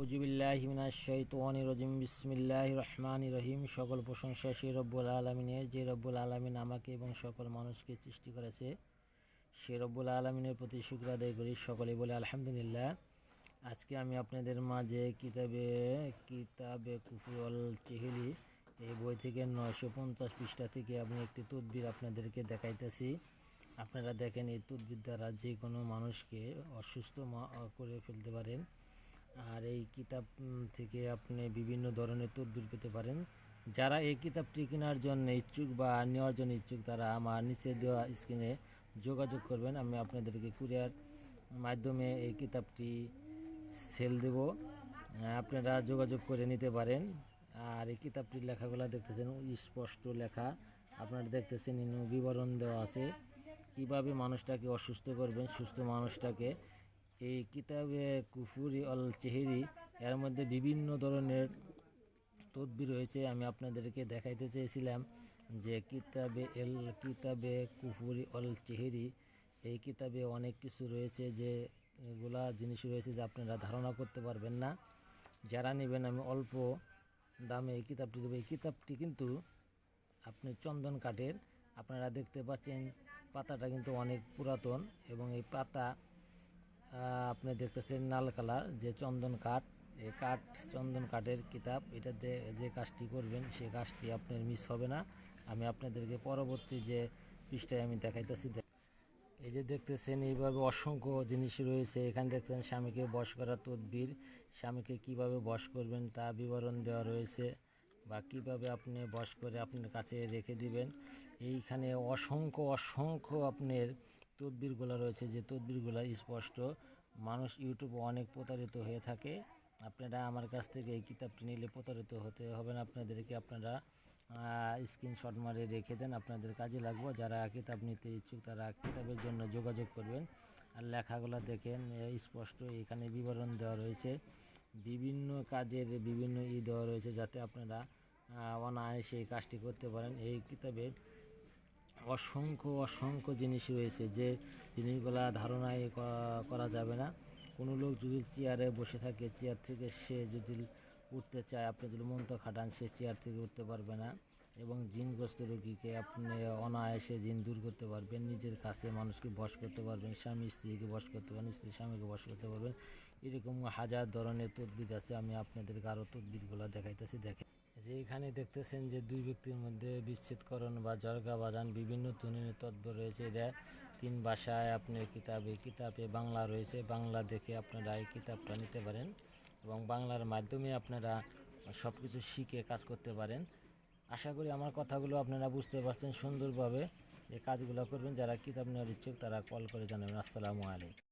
আউজুবিল্লাহিমিনাশাইতানির বিসমিল্লাহ রহমান রহিম। সকল প্রশংসা সেই রব্বুল আলমিনের, যে রব্বুল আলমিন আমাকে এবং সকল মানুষকে সৃষ্টি করেছে, সে রব্বুল আলমিনের প্রতি শুক্র আদায় করি। সকলে বলে, আলহামদুলিল্লাহ। আজকে আমি আপনাদের মাঝে কিতাবে কিতাবে কুফুল চেহেলি এই বই থেকে নয়শো পঞ্চাশ পৃষ্ঠা থেকে আমি একটি তদবির আপনাদেরকে দেখাইতেছি। আপনারা দেখেন, এই তদবির দ্বারা যে কোনো মানুষকে অসুস্থ করে ফেলতে পারেন। আর এই কিতাব থেকে আপনি বিভিন্ন ধরনের তদবির পেতে পারেন। যারা এই কিতাবটি কেনার জন্য ইচ্ছুক বা নেওয়ার জন্য ইচ্ছুক, তারা আমার নিচে দেওয়া স্ক্রিনে যোগাযোগ করবেন। আমি আপনাদেরকে কুরিয়ার মাধ্যমে এই কিতাবটি সেল দেব। আপনারা যোগাযোগ করে নিতে পারেন। আর এই কিতাবটির লেখাগুলো দেখতেছেন, স্পষ্ট লেখা। আপনারা দেখতেছেন বিবরণ দেওয়া আছে। কীভাবে মানুষটাকে অসুস্থ করবেন, সুস্থ মানুষটাকে এই কিতাবে কুফুরি অল চেহেরি, এর মধ্যে বিভিন্ন ধরনের তদবির রয়েছে, আমি আপনাদেরকে দেখাইতে চেয়েছিলাম যে কিতাবে এল, কিতাবে কুফুরি অল চেহেরি, এই কিতাবে অনেক কিছু রয়েছে যে এগুলা জিনিস রয়েছে যে আপনারা ধারণা করতে পারবেন না। যারা নেবেন, আমি অল্প দামে এই কিতাবটি দেবো। এই কিতাবটি কিন্তু আপনি চন্দন কাঠের, আপনারা দেখতে পাচ্ছেন পাতাটা কিন্তু অনেক পুরাতন এবং এই পাতা আপনি দেখতেছেন লাল কালার, যে চন্দন কাঠ। এই কাঠ, চন্দন কাঠের কিতাব এটাতে যে কাজটি করবেন সেই কাজটি আপনার মিস হবে না। আমি আপনাদেরকে পরবর্তী যে পৃষ্ঠায় আমি দেখাইতেছি এই যে দেখতেছেন, এইভাবে অসংখ্য জিনিস রয়েছে। এখানে দেখতেছেন স্বামীকে বশ করা তদবির। স্বামীকে কীভাবে বশ করবেন, তা বিবরণ দেওয়া রয়েছে বা কীভাবে আপনি বশ করে আপনার কাছে রেখে দিবেন। এইখানে অসংখ্য অসংখ্য আপনার তদবিরগুলো রয়েছে, যে তদবিরগুলো স্পষ্ট। মানুষ ইউটিউবে অনেক প্রতারিত হয়ে থাকে। আপনারা আমার কাছ থেকে এই কিতাবটি নিলে প্রতারিত হতে হবে না আপনাদেরকে আপনারা স্ক্রিনশট মারে রেখে দেন। আপনাদের কাজে লাগবে। যারা কিতাব নিতে ইচ্ছুক, তারা কিতাবের জন্য যোগাযোগ করবেন। আর লেখাগুলো দেখেন স্পষ্ট। এখানে বিবরণ দেওয়া রয়েছে। বিভিন্ন কাজের বিভিন্ন ই দেওয়া রয়েছে, যাতে আপনারা অনায়াসে এই কাজটি করতে পারেন। এই কিতাবে অসংখ্য অসংখ্য জিনিস রয়েছে যে জিনিসগুলা ধারণায় করা যাবে না। কোনো লোক যদি চেয়ারে বসে থাকে, চেয়ার থেকে সে যদি উঠতে চায়, আপনি যদি মন্ত্র খাটান, সে চেয়ার থেকে উঠতে পারবে না এবং জিনগ্রস্ত রোগীকে আপনি অনায়াসে জিন দূর করতে পারবেন, নিজের কাছে মানুষকে বশ করতে পারবেন, স্বামী স্ত্রীকে বশ করতে পারবেন স্ত্রী স্বামীকে বশ করতে পারবেন। এরকম হাজার ধরনের তদবির আছে, আমি আপনাদেরকে আরও তদবিরগুলো দেখাইতেছি দেখে যে এখানে দেখতেছেন যে দুই ব্যক্তির মধ্যে বিচ্ছেদকরণ বা জর্গা বাজান বিভিন্ন ধরনের তত্ত্ব রয়েছে। এটা তিন ভাষায় আপনার কিতাবে কিতাবে বাংলা রয়েছে। বাংলা দেখে আপনারা এই কিতাবটা নিতে পারেন এবং বাংলার মাধ্যমে আপনারা সব কিছু শিখে কাজ করতে পারেন। আশা করি আমার কথাগুলো আপনারা বুঝতে পারছেন সুন্দরভাবে। এই কাজগুলো করবেন, যারা কিতাব নেওয়ার ইচ্ছুক তারা কল করে জানাবেন। আসসালামু আলাইকুম।